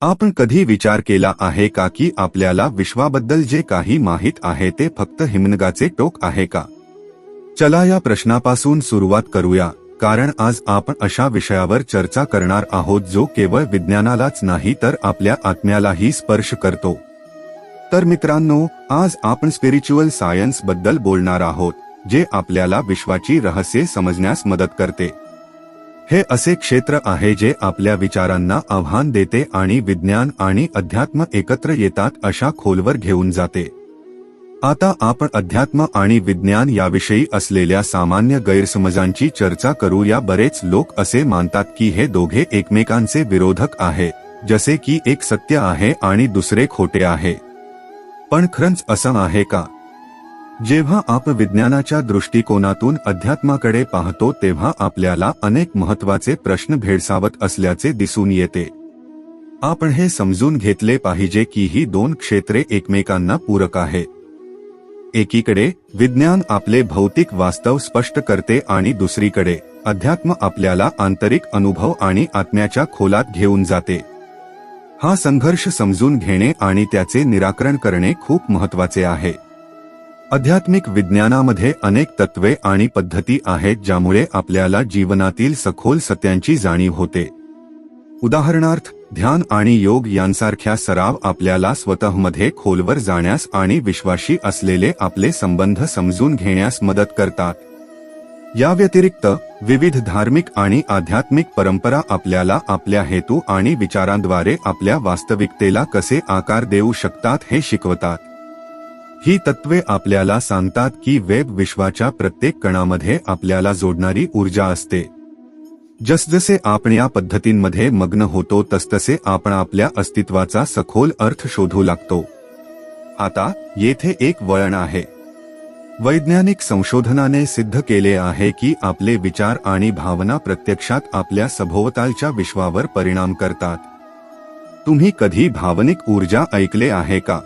आपण कधी विचार केला आहे का की आपल्याला विश्वाबद्दल जे काही माहीत आहे ते फक्त हिमनगाचे टोक आहे का? चला या प्रश्नापासून सुरुवात करूया कारण आज आपण अशा विषयावर चर्चा करणार आहोत जो केवळ विज्ञानालाच नाही तर आपल्या आत्म्यालाही स्पर्श करतो. तर मित्रांनो आज आपण स्पिरिच्युअल सायन्सबद्दल बोलणार आहोत जे आपल्याला विश्वाची रहस्ये समजण्यास मदत करते. हे असे क्षेत्र आहे जे आपल्या विचारांना आव्हान देते आणि विज्ञान आणि अध्यात्म एकत्र येतात अशा खोलवर घेऊन जाते. आता आपण अध्यात्म आणि विज्ञान याविषयी असलेल्या सामान्य गैरसमजांची चर्चा करू. या बरेच लोक असे मानतात की हे दोघे एकमेकांचे विरोधक आहे जसे की एक सत्य आहे आणि दुसरे खोटे आहे. पण खरंच असं आहे का? जेव्हा आपण विज्ञानाच्या दृष्टिकोनातून अध्यात्माकडे पाहतो तेव्हा आपल्याला अनेक महत्त्वाचे प्रश्न भेडसावत असल्याचे दिसून येते. आपण हे समजून घेतले पाहिजे की ही दोन क्षेत्रे एकमेकांना पूरक आहे एकीकडे विज्ञान आपले भौतिक वास्तव स्पष्ट करते आणि दुसरीकडे अध्यात्म आपल्याला आंतरिक अनुभव आणि आत्म्याच्या खोलात घेऊन जाते. हा संघर्ष समजून घेणे आणि त्याचे निराकरण करणे खूप महत्त्वाचे आहे. आध्यात्मिक विज्ञानामध्ये अनेक तत्वे आणि पद्धती आहेत ज्यामुळे आपल्याला जीवनातील सखोल सत्यांची जाणीव होते. उदाहरणार्थ ध्यान आणि योग यांसारख्या सराव आपल्याला स्वतःमध्ये खोलवर जाण्यास आणि विश्वाशी असलेले आपले संबंध समजून घेण्यास मदत करतात. या व्यतिरिक्त विविध धार्मिक आणि आध्यात्मिक परंपरा आपल्याला आपल्या हेतू आणि विचारांद्वारे आपल्या वास्तविकतेला कसे आकार देऊ शकतात हे शिकवतात. ही तत्वे आपल्याला सांगतात की वेब विश्वाच्या प्रत्येक कणामध्ये आपल्याला जोडणारी ऊर्जा असते. जसजसे आपण या पद्धतींमध्ये मग्न होतो तसतसे आपण आपल्या अस्तित्वाचा सखोल अर्थ शोधू लागतो. आता येथे एक वळण आहे. वैज्ञानिक संशोधनाने सिद्ध केले आहे की आपले विचार आणि भावना प्रत्यक्षात आपल्या सभोवतालच्या विश्वावर परिणाम करतात. तुम्ही कधी भावनिक ऊर्जा ऐकले आहे का?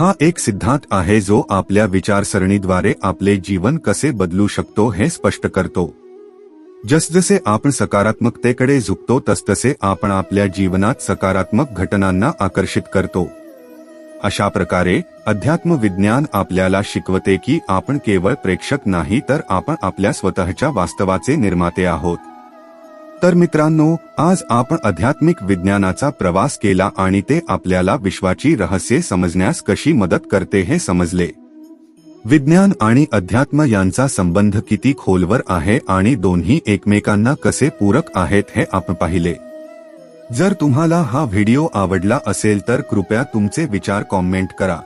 हा एक सिद्धांत आहे जो आपल्या विचारसरणीद्वारे आपले जीवन कसे बदलू शकतो हे स्पष्ट करतो. जसजसे आपण सकारात्मकतेकडे झुकतो तसतसे आपण आपल्या जीवनात सकारात्मक घटनांना आकर्षित करतो. अशा प्रकारे अध्यात्म विज्ञान आपल्याला शिकवते की आपण केवळ प्रेक्षक नाही तर आपण आपल्या स्वतःच्या वास्तवाचे निर्माते आहोत. तर मित्रांनो आज आपण आध्यात्मिक विज्ञानाचा प्रवास केला आणि ते आपल्याला विश्वाची रहस्ये समजण्यास कशी मदत करते हे समजले. विज्ञान आणि अध्यात्म यांचा संबंध किती खोलवर आहे आणि दोन्ही एकमेकांना कसे पूरक आहेत हे आपण पाहिले. जर तुम्हाला हा व्हिडिओ आवडला असेल तर कृपया तुमचे विचार कॉमेंट करा.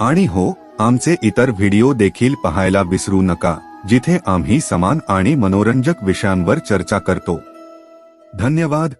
आणि हो आमचे इतर व्हिडिओ देखील पाहायला विसरू नका. जिथे आम्ही समान आणि मनोरंजक विषयांवर चर्चा करतो. धन्यवाद.